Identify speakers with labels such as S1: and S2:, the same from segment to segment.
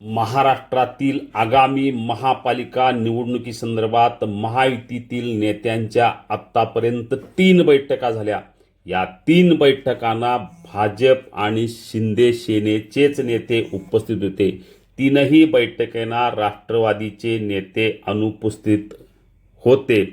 S1: महाराष्ट्रातील आगामी महापालिका निवडणुकीसंदर्भात महायुतीतील नेत्यांच्या आत्तापर्यंत तीन बैठका झाल्या. या तीन बैठकांना भाजप आणि शिंदे सेनेचेच नेते उपस्थित होते. तीनही बैठकांना राष्ट्रवादीचे नेते अनुपस्थित होते.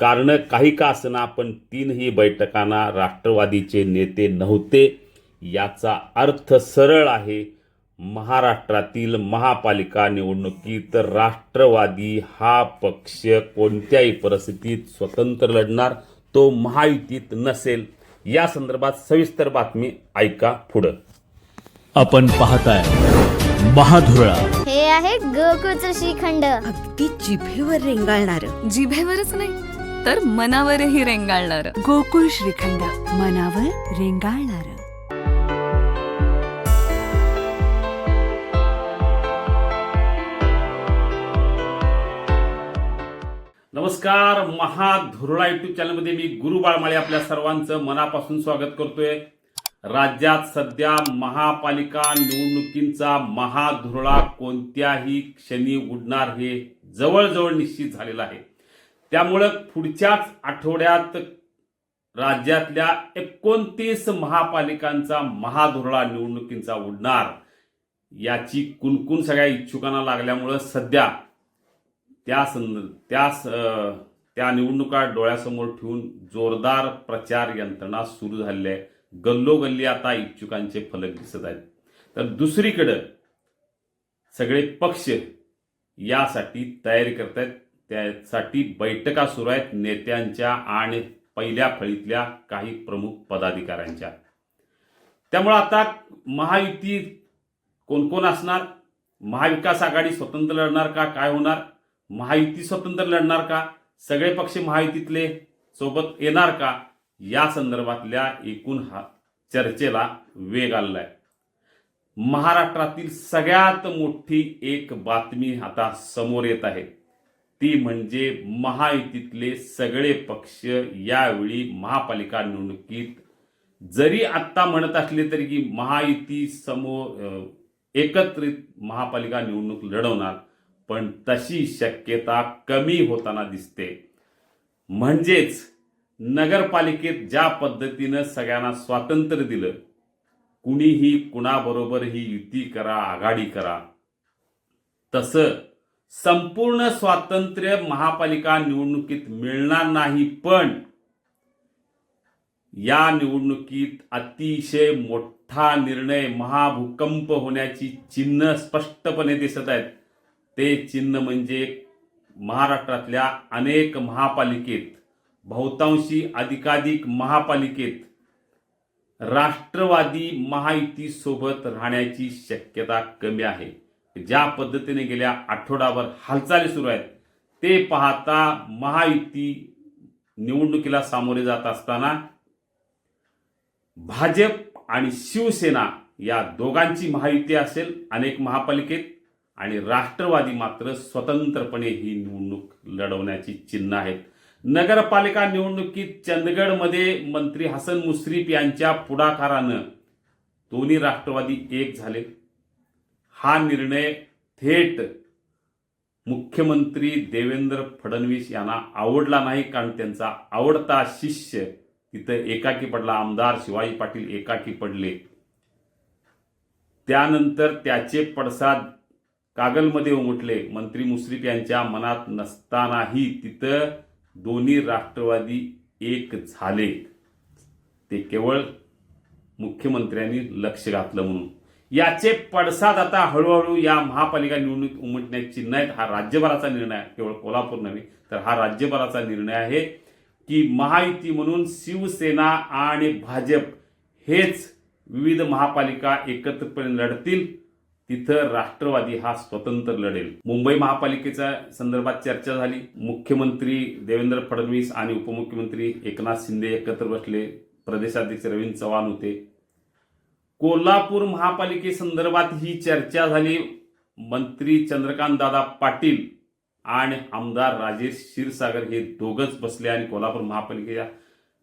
S1: कारण काही का असना पण तीनही बैठकांना राष्ट्रवादीचे नेते नव्हते. याचा अर्थ सरळ आहे. महाराष्ट्रातील महापालिका निवडणुकीत राष्ट्रवादी हा पक्ष कोणत्याही परिस्थितीत स्वतंत्र लढणार तो महायुतीत नसेल. या संदर्भात सविस्तर बातमी ऐका पुढं.
S2: आपण पाहताय महाधुरळा.
S3: हे आहे गोकुळचं श्रीखंड.
S4: अगदी जिभेवर रेंगाळणार.
S5: जिभेवरच नाही तर मनावरही रेंगाळणार.
S4: गोकुळ श्रीखंड. मनावर रेंगाळणार.
S1: नमस्कार महाधुरळा युट्यूब चॅनलमध्ये मी गुरु बाळमाळे आपल्या सर्वांचं मनापासून स्वागत करतोय. राज्यात सध्या महापालिका निवडणुकींचा महाधुरळा कोणत्याही क्षणी उडणार हे जवळजवळ निश्चित झालेलं आहे. त्यामुळं पुढच्याच आठवड्यात राज्यातल्या एकोणतीस महापालिकांचा महाधुरळा निवडणुकींचा उडणार याची कुणकुण सगळ्या इच्छुकांना लागल्यामुळं सध्या त्या संद त्या स- त्या निवडणुका डोळ्यासमोर ठेवून जोरदार प्रचार यंत्रणा सुरू झालेली आहे गल्लोगल्ली आता इच्छुकांचे फलक दिसत आहेत. तर दुसरीकडं सगळे पक्ष यासाठी तयारी करत आहेत. त्यासाठी बैठका सुरू आहेत नेत्यांच्या आणि पहिल्या फळीतल्या काही प्रमुख पदाधिकाऱ्यांच्या. त्यामुळं आता महायुती कोण कोण असणार? महाविकास आघाडी स्वतंत्र लढणार का? काय होणार? महायुती स्वतंत्र लढणार का? सगळे पक्ष महायुतीतले सोबत येणार का? या संदर्भातल्या एकूण हा चर्चेला वेग आलेला आहे महाराष्ट्रातील सगळ्यात मोठी एक बातमी आता समोर येत आहे. ती म्हणजे महायुतीतले सगळे पक्ष यावेळी महापालिका निवडणुकीत जरी आत्ता म्हणत असले तरी की महायुती समोर एकत्रित महापालिका निवडणूक लढवणार. पण तशी शक्यता कमी होताना दिसते. म्हणजेच नगरपालिकेत ज्या पद्धतीनं सगळ्यांना स्वातंत्र्य दिलं कुणीही कुणाबरोबर ही युती करा आघाडी करा तसं संपूर्ण स्वातंत्र्य महापालिका निवडणुकीत मिळणार नाही पण या निवडणुकीत अतिशय मोठा निर्णय महाभूकंप होण्याची चिन्ह स्पष्टपणे दिसत आहेत. ते चिन्ह म्हणजे महाराष्ट्रातल्या अनेक महापालिकेत बहुतांशी अधिकाधिक महापालिकेत राष्ट्रवादी महायुती सोबत राहण्याची शक्यता कमी आहे. ज्या पद्धतीने गेल्या आठवडाभर हालचाली सुरू आहेत ते पाहता महायुती निवडणुकीला सामोरे जात असताना भाजप आणि शिवसेना या दोघांची महायुती असेल अनेक महापालिकेत आणि राष्ट्रवादी मात्र स्वतंत्रपणे ही निवडणूक लढवण्याची चिन्ह आहेत. नगरपालिका निवडणुकीत चंदगडमध्ये मंत्री हसन मुश्रीफ यांच्या पुढाकारानं दोन्ही राष्ट्रवादी एक झाले. हा निर्णय थेट मुख्यमंत्री देवेंद्र फडणवीस यांना आवडला नाही कारण त्यांचा आवडता शिष्य तिथं एकाकी पडला आमदार शिवाजी पाटील एकाकी पडले. त्यानंतर त्याचे पडसाद कागलमध्ये उमटले. मंत्री मुश्रीफ यांच्या मनात नसतानाही तिथं दोन्ही राष्ट्रवादी एक झाले. ते केवळ मुख्यमंत्र्यांनी लक्ष घातलं म्हणून. याचे पडसाद आता हळूहळू या महापालिका निवडणूक उमटण्याची नाहीत. हा राज्यभराचा निर्णय केवळ कोल्हापूर नव्हे तर हा राज्यभराचा निर्णय आहे की महायुती म्हणून शिवसेना आणि भाजप हेच विविध महापालिका एकत्रपणे लढतील. तिथं राष्ट्रवादी हा स्वतंत्र लढेल. मुंबई महापालिकेच्या संदर्भात चर्चा झाली. मुख्यमंत्री देवेंद्र फडणवीस आणि उपमुख्यमंत्री एकनाथ शिंदे एकत्र बसले. प्रदेशाध्यक्ष रवींद्र चव्हाण होते. कोल्हापूर महापालिकेसंदर्भात ही चर्चा झाली. मंत्री चंद्रकांत दादा पाटील आणि आमदार राजेश क्षीरसागर हे दोघंच बसले आणि कोल्हापूर महापालिकेच्या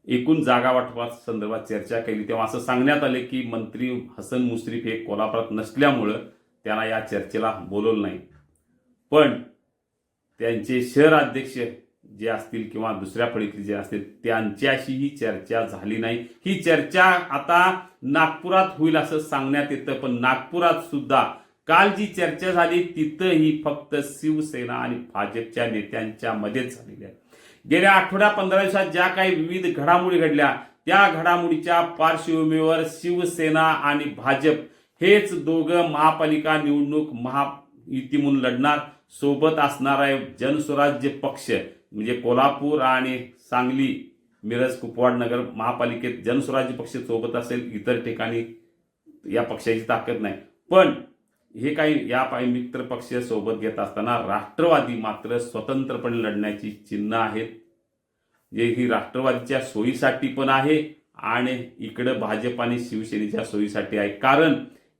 S1: एकूण जागा वाटपा संदर्भात चर्चा केली. तेव्हा असं सांगण्यात आले की मंत्री हसन मुश्रीफ हे कोल्हापुरात नसल्यामुळं त्यांना या चर्चेला बोलवलं नाही. पण त्यांचे शहर अध्यक्ष जे असतील किंवा दुसऱ्या फळीतले जे असतील त्यांच्याशीही चर्चा झाली नाही. ही चर्चा आता नागपुरात होईल असं सांगण्यात येतं पण नागपुरात सुद्धा काल जी चर्चा झाली तिथंही फक्त शिवसेना आणि भाजपच्या नेत्यांच्या मध्येच झालेली आहे. गेल्या आठवड्या पंधरा दिवसात ज्या काही विविध घडामोडी घडल्या त्या घडामोडीच्या पार्श्वभूमीवर शिवसेना आणि भाजप हेच दोघं महापालिका निवडणूक महायुती म्हणून लढणार. सोबत असणार आहे जनस्वराज्य पक्ष म्हणजे कोल्हापूर आणि सांगली मिरज कुपवाड नगर महापालिकेत जनस्वराज्य पक्ष सोबत असेल इतर ठिकाणी या पक्षाची ताकद नाही. पण हे काही या पायी मित्र पक्ष सोबत घेत असताना राष्ट्रवादी मात्र स्वतंत्रपणे लढण्याची चिन्ह आहेत. जे ही राष्ट्रवादीच्या सोयीसाठी पण आहे आणि इकडं भाजप आणि शिवसेनेच्या सोयीसाठी आहे. कारण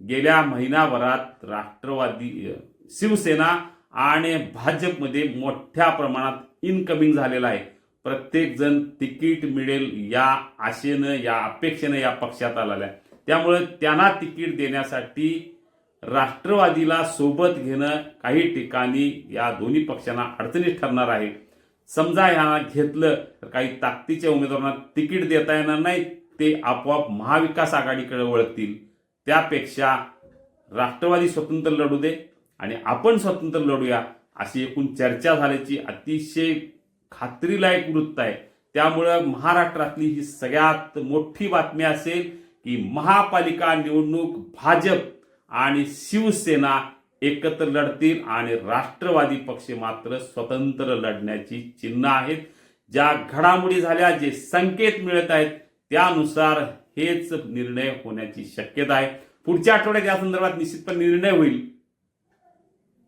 S1: गेल्या महिनाभरात राष्ट्रवादी शिवसेना आणि भाजपमध्ये मोठ्या प्रमाणात इनकमिंग झालेलं आहे. प्रत्येकजण तिकीट मिळेल या आशेनं या अपेक्षेनं या पक्षात आलेला आहे. त्यामुळे त्यांना तिकीट देण्यासाठी राष्ट्रवादीला सोबत घेणं काही ठिकाणी या दोन्ही पक्षांना अडचणीत ठरणार आहे. समजा ह्यांना घेतलं तर काही ताकदीच्या उमेदवारांना तिकीट देता येणार नाही ते आपोआप महाविकास आघाडीकडे वळतील. त्यापेक्षा राष्ट्रवादी स्वतंत्र लढू दे आणि आपण स्वतंत्र लढूया अशी एकूण चर्चा झाल्याची अतिशय खात्रीलायक वृत्त आहे. त्यामुळं महाराष्ट्रातली ही सगळ्यात मोठी बातमी असेल की महापालिका निवडणूक भाजप आणि शिवसेना एकत्र लढतील आणि राष्ट्रवादी पक्ष मात्र स्वतंत्र लढण्याची चिन्ह आहेत. ज्या घडामोडी झाल्या जे संकेत मिळत आहेत त्यानुसार हेच निर्णय होण्याची शक्यता आहे. पुढच्या आठवड्यात या संदर्भात निश्चितपणे निर्णय होईल.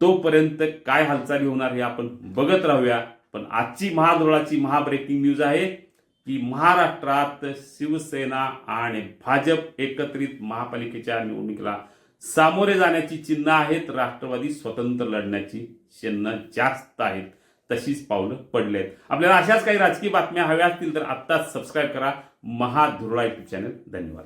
S1: तोपर्यंत काय हालचाली होणार हे आपण बघत राहूया. पण आजची महाधोरणाची महाब्रेकिंग न्यूज आहे की महाराष्ट्रात शिवसेना आणि भाजप एकत्रित महापालिकेच्या निवडणुकीला सामोरे जाण्याची चिन्ह आहेत. राष्ट्रवादी स्वतंत्र लढण्याची चिन्ह जास्त आहेत. तशीच पावलं पडलेत. आहेत आपल्याला अशाच काही राजकीय बातम्या हव्या असतील तर आत्ताच सबस्क्राईब करा. महाधुरळा यूट्यूब चॅनल धन्यवाद.